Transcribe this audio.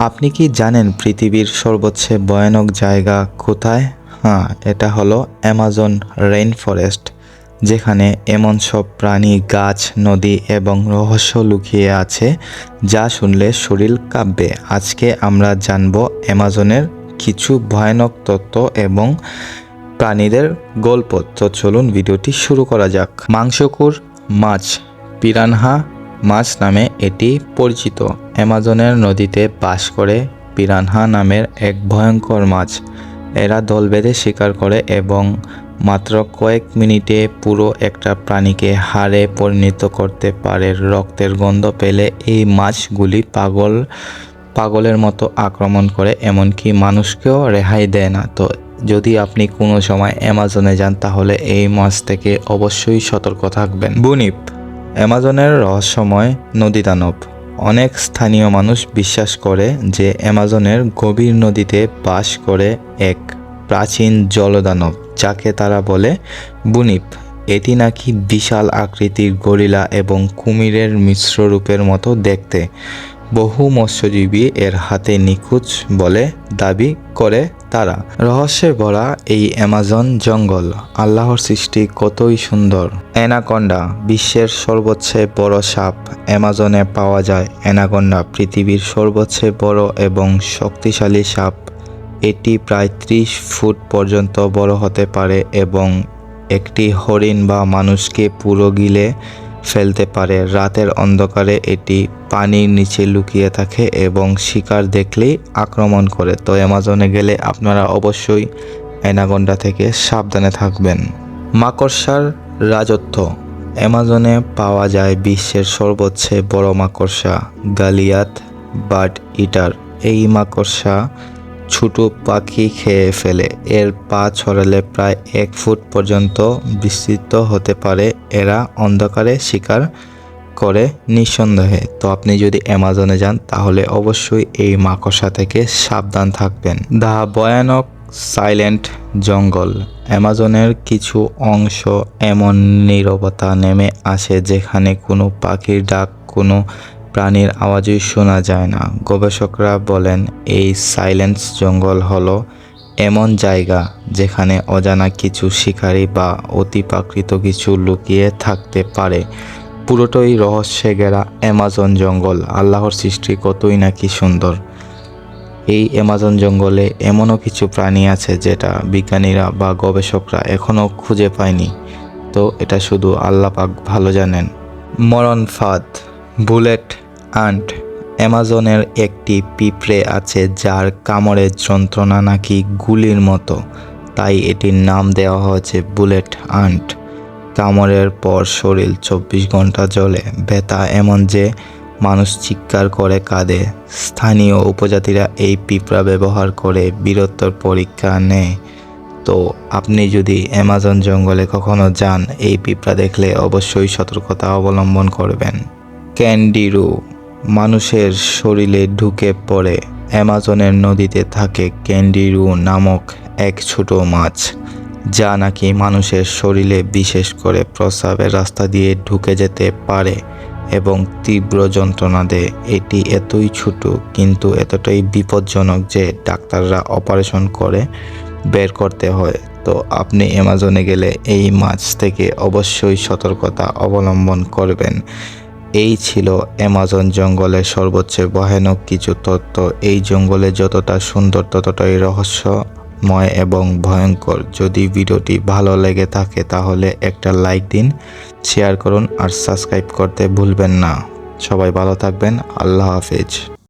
আপনি কি জানেন পৃথিবীর সর্বোচ্চ ভয়ানক জায়গা কোথায়? হ্যাঁ এটা হলো অ্যামাজন রেইন ফরেস্ট যেখানে এমন সব প্রাণী, গাছ, নদী এবং রহস্য লুকিয়ে আছে যা শুনলে শরীর কাঁপবে। আজকে আমরা জানব অ্যামাজনের কিছু ভয়ানক তত্ত্ব এবং প্রাণীদের গল্প। তো চলুন ভিডিওটি শুরু করা যাক। মাংসকুর মাছ, পিরানহা মাছ নামে এটি পরিচিত। অ্যামাজনের নদীতে বাস করে পিরানহা নামের এক ভয়ঙ্কর মাছ। এরা দল বেঁধে শিকার করে এবং মাত্র কয়েক মিনিটে পুরো একটা প্রাণীকে হাড়ে পরিণত করতে পারে। রক্তের গন্ধ পেলে এই মাছগুলি পাগল, পাগলের মতো আক্রমণ করে, এমনকি মানুষকেও রেহাই দেয় না। তো যদি আপনি কোনো সময় অ্যামাজনে যান, তাহলে এই মাছ থেকে অবশ্যই সতর্ক থাকবেন। বুনিপ অ্যামাজনের রহস্যময় নদী দানব। অনেক স্থানীয় মানুষ বিশ্বাস করে যে অ্যামাজনের গভীর নদীতে বাস করে এক প্রাচীন জলদানব, যাকে তারা বলে বুনিপ। এটি নাকি বিশাল আকৃতির গরিলা এবং কুমিরের মিশ্র রূপের মতো দেখতে। বহু মৎস্যজীবী এর হাতে নিখোঁজ বলে দাবি করে তারা। রহস্যে ভরা এই অ্যামাজন জঙ্গল, আল্লাহর সৃষ্টি কতই সুন্দর। অ্যানাকন্ডা, বিশ্বের সর্বোচ্চ বড় সাপ, অ্যামাজনে পাওয়া যায় অ্যানাকন্ডা পৃথিবীর সর্বোচ্চ বড় এবং শক্তিশালী সাপ। এটি প্রায় ত্রিশ ফুট পর্যন্ত বড় হতে পারে এবং একটি হরিণ বা মানুষকে পুরো গিলে ফেলতে পারে। রাতের অন্ধকারে এটি পানির নিচে লুকিয়ে থাকে এবং শিকার দেখলেই আক্রমণ করে। তো অ্যামাজনে গেলে আপনারা অবশ্যই অ্যানাগন্ডা থেকে সাবধানে থাকবেন। মাকড়সার রাজত্ব। অ্যামাজনে পাওয়া যায় বিশ্বের সর্বোচ্চ বড় মাকড়সা, গালিয়াত বাট ইটার। এই মাকড়সা ছোট পাখি খেয়ে ফেলে। এর পা ছড়ালে প্রায় এক ফুট পর্যন্ত বিস্তৃত হতে পারে। এরা অন্ধকারে শিকার করে নিঃসন্দেহে। তো আপনি যদি অ্যামাজনে যান, তাহলে অবশ্যই এই মাকড়সা থেকে সাবধান থাকবেন। দা ভয়ানক সাইলেন্ট জঙ্গল। অ্যামাজনের কিছু অংশ এমন নীরবতা নেমে আসে যেখানে কোনো পাখির ডাক, কোনো প্রাণীর আওয়াজই শোনা যায় না। গবেষকরা বলেন, এই সাইলেন্স জঙ্গল হলো এমন জায়গা যেখানে অজানা কিছু শিকারী বা অতিপ্রাকৃত কিছু লুকিয়ে থাকতে পারে। পুরোটাই রহস্যে ঘেরা অ্যামাজন জঙ্গল। আল্লাহর সৃষ্টি কতই নাকি সুন্দর। এই অ্যামাজন জঙ্গলে এমনও কিছু প্রাণী আছে যেটা বিজ্ঞানীরা বা গবেষকরা এখনও খুঁজে পায়নি। তো এটা শুধু আল্লাহ পাক ভালো জানেন। মরণ ফাঁদ। বুলেট আন্ট অ্যামাজনের একটি পিঁপড়ে আছে যার কামড়ের যন্ত্রণা নাকি গুলির মতো। তাই এটির নাম দেওয়া হয়েছে বুলেট আন্ট। কামড়ের পর শরীর চব্বিশ ঘণ্টা জ্বলে। ব্যথা এমন যে মানুষ চিৎকার করে, কাঁদে। স্থানীয় উপজাতিরা এই পিঁপড়া ব্যবহার করে বীরত্বর পরীক্ষা নেয়। তো আপনি যদি অ্যামাজন জঙ্গলে কখনো যান, এই পিঁপড়া দেখলে অবশ্যই সতর্কতা অবলম্বন করবেন। ক্যান্ডিরু মানুষের শরীরে ঢুকে পড়ে। অ্যামাজনের নদীতে থাকে ক্যান্ডিরু নামক এক ছোট মাছ, যা নাকি মানুষের শরীরে বিশেষ করে প্রস্রাবের রাস্তা দিয়ে ঢুকে যেতে পারে এবং তীব্র যন্ত্রণা দেয়। এটি এতই ছোট, কিন্তু এতটাই বিপজ্জনক যে ডাক্তাররা অপারেশন করে বের করতে হয়। তো আপনি অ্যামাজনে গেলে এই মাছ থেকে অবশ্যই সতর্কতা অবলম্বন করবেন। এই ছিল অ্যামাজন জঙ্গলের সর্বোচ্চ ভয়ানক কিছু তত্ত্ব। এই জঙ্গলে যতটা সুন্দর, ততটাই রহস্যময় এবং ভয়ঙ্কর। যদি ভিডিওটি ভালো লেগে থাকে, তাহলে একটা লাইক দিন, শেয়ার করুন আর সাবস্ক্রাইব করতে ভুলবেন না। সবাই ভালো থাকবেন। আল্লাহ হাফেজ।